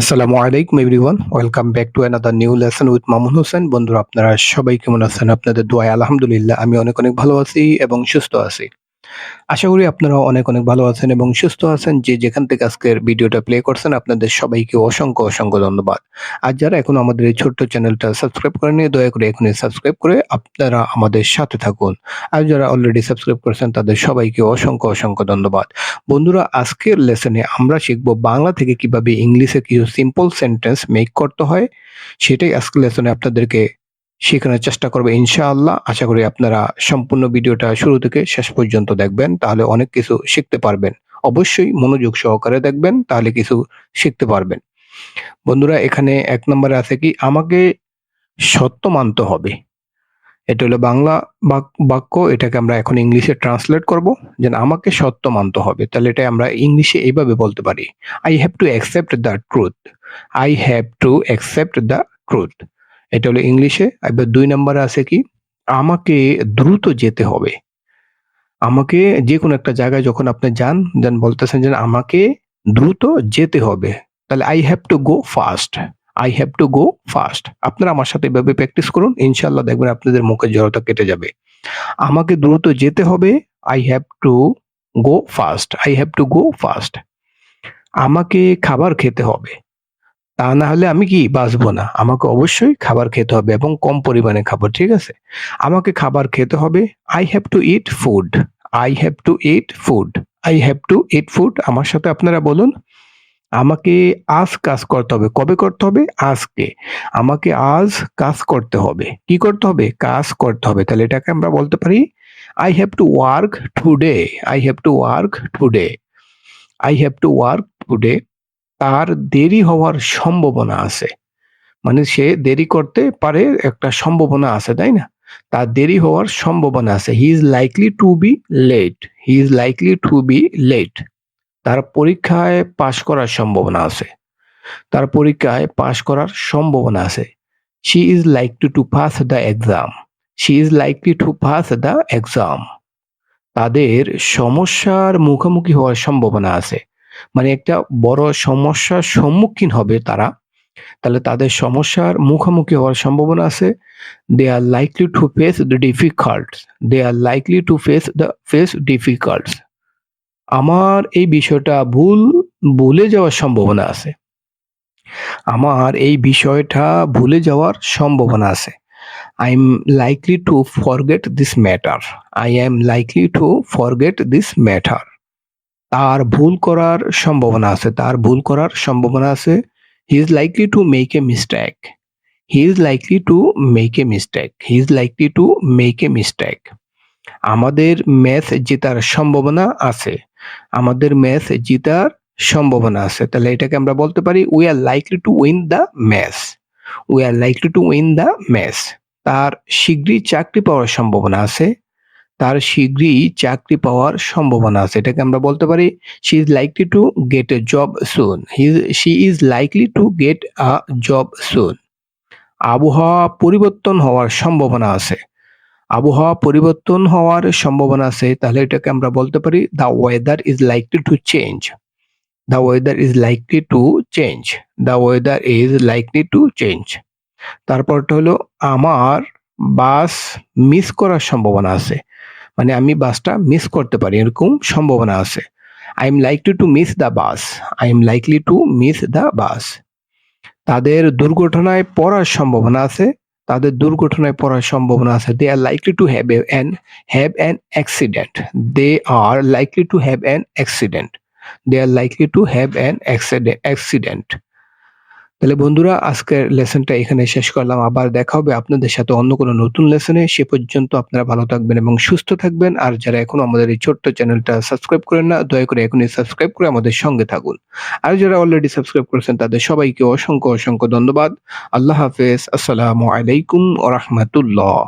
আসসালামু আলাইকুম everyone welcome back to another new lesson with Mamun Hossain বন্ধুরা, আপনারা সবাই কেমন আছেন? আপনাদের দোয়ায় আলহামদুলিল্লাহ, আমি অনেক অনেক ভালো আছি এবং সুস্থ আছি। আশা করি আপনারা অনেক অনেক ভালো আছেন এবং সুস্থ আছেন। যে যেখান থেকে আজকের ভিডিওটা প্লে করছেন, আপনাদের সবাইকে অসংখ্য অসংখ্য ধন্যবাদ। আর যারা এখন আমাদের এই ছোট্ট চ্যানেলটা সাবস্ক্রাইব করেনি দয়া করে এখনই সাবস্ক্রাইব করে আপনারা আমাদের সাথে থাকুন। আর যারা অলরেডি সাবস্ক্রাইব করেছেন, তাদের সবাইকে অসংখ্য অসংখ্য ধন্যবাদ। বন্ধুরা, আজকের লেসনে আমরা শিখব বাংলা থেকে কীভাবে ইংলিশে কিছু সিম্পল সেন্টেন্স মেক করতে হয়। সেটাই আজকের লেসনে আপনাদেরকে শেখানোর চেষ্টা করবে ইনশাআল্লাহ। আশা করি আপনারা সম্পূর্ণ ভিডিওটা শুরু থেকে শেষ পর্যন্ত দেখবেন, তাহলে অনেক কিছু শিখতে পারবেন। অবশ্যই মনোযোগ সহকারে দেখবেন, তাহলে কিছু শিখতে পারবেন। বন্ধুরা, এখানে এক নম্বরে আছে কি, আমাকে সত্য মানতে হবে। এটা হলো বাংলা বাক- বাক্য, এটাকে আমরা এখন ইংলিশে ট্রান্সলেট করব যে আমাকে সত্য মানতে হবে। তাহলে এটা আমরা ইংলিশে এইভাবে বলতে পারি। I have to accept the truth I have to accept the truth এটা হলো ইংলিশে, এবার দুই নম্বরে আছে কি, আমাকে দ্রুত যেতে হবে। আমাকে যে কোনো একটা জায়গায় যখন আপনি যান, দেন বলতেছেন যে আমাকে দ্রুত যেতে হবে। তাহলে I have to go fast I have to go fast আপনারা আমার সাথে এভাবে প্র্যাকটিস করুন ইনশাল্লাহ দেখবেন আপনাদের মুখের জড়তা কেটে যাবে। আমাকে দ্রুত যেতে হবে I have to go fast I have to go fast আমাকে খাবার খেতে হবে। তা না হলে আমি কি বাঁচবো না? আমাকে অবশ্যই খাবার খেতে হবে এবং কম পরিমাণে খাবার ঠিক আছে? আমাকে খাবার খেতে হবে। I have to eat food I have to eat food I have to eat food আমার সাথে আপনারা বলুন, আমাকে আজ কাজ করতে হবে। কবে করতে হবে? আজকে। আমাকে আজ কাজ করতে হবে। কি করতে হবে? কাজ করতে হবে। তাহলে এটাকে আমরা বলতে পারি I have to work today I have to work today I have to work today তার দেরি হওয়ার সম্ভাবনা আছে। মানে সে দেরি করতে পারে একটা সম্ভাবনা আছে, তাই না? তার দেরি হওয়ার সম্ভাবনা আছে। He is likely to be late he is likely to be late তার পরীক্ষায় পাশ করার সম্ভাবনা আছে। তার পরীক্ষায় পাশ করার সম্ভাবনা আছে। She is likely to pass the exam she is likely to pass the exam তাদের সমস্যার মুখোমুখি হওয়ার সম্ভাবনা আছে। মানে একটা বড় সমস্যার সম্মুখীন হবে তারা। তাহলে তাদের সমস্যার মুখোমুখি হওয়ার সম্ভাবনা আছে। They are likely to face the difficult they are likely to face the face difficult আমার এই বিষয়টা ভুল, ভুলে যাওয়ার সম্ভাবনা আছে। আমার এই বিষয়টা ভুলে যাওয়ার সম্ভাবনা আছে। I am likely to forget this matter I am likely to forget this matter তার ভুল করার সম্ভাবনা আছে, তার ভুল করার সম্ভাবনা আছে। He is likely to make a mistake he is likely to make a mistake he is likely to make a mistake আমাদের ম্যাচ জেতার সম্ভাবনা আছে। আমাদের ম্যাচ জেতার সম্ভাবনা আছে। তাহলে এটাকে আমরা বলতে পারি we are likely to win the match we are likely to win the match তার শীঘ্রই চাকরি পাওয়ার সম্ভাবনা আছে। তার শীঘ্রই চাকরি পাওয়ার সম্ভাবনা আছে। এটাকে আমরা বলতে পারি she is likely to get a job soon she is likely to get a job soon আবহাওয়া পরিবর্তন হওয়ার সম্ভাবনা আছে। আবহাওয়া পরিবর্তন হওয়ার সম্ভাবনা আছে, তাহলে এটাকে আমরা বলতে পারি the weather is likely to change the weather is likely to change the weather is likely to change তারপরটা হলো, আমার বাস মিস করার সম্ভাবনা আছে। মানে আমি বাসটা মিস করতে পারি, এরকম সম্ভাবনা আছে। I am likely to miss the bus I am likely to miss the bus তাদের দুর্ঘটনায় পড়ার সম্ভাবনা আছে, তাদের দুর্ঘটনায় পড়ার সম্ভাবনা আছে। They are likely to have an have an accident they are likely to have an accident they are likely to have an accident তাহলে বন্ধুরা, আজকের লেসনটা এখানে শেষ করলাম। আবার দেখা হবে আপনাদের সাথে অন্য কোনো নতুন লেসনে সে পর্যন্ত আপনারা ভালো থাকবেন এবং সুস্থ থাকবেন। আর যারা এখনও আমাদের এই ছোট্ট চ্যানেলটা সাবস্ক্রাইব করেন না, দয়া করে এখনই সাবস্ক্রাইব করে আমাদের সঙ্গে থাকুন। আর যারা অলরেডি সাবস্ক্রাইব করেছেন, তাদের সবাইকে অসংখ্য অসংখ্য ধন্যবাদ। আল্লাহ হাফেজ। আসসালামু আলাইকুম ও রহমতুল্লাহ।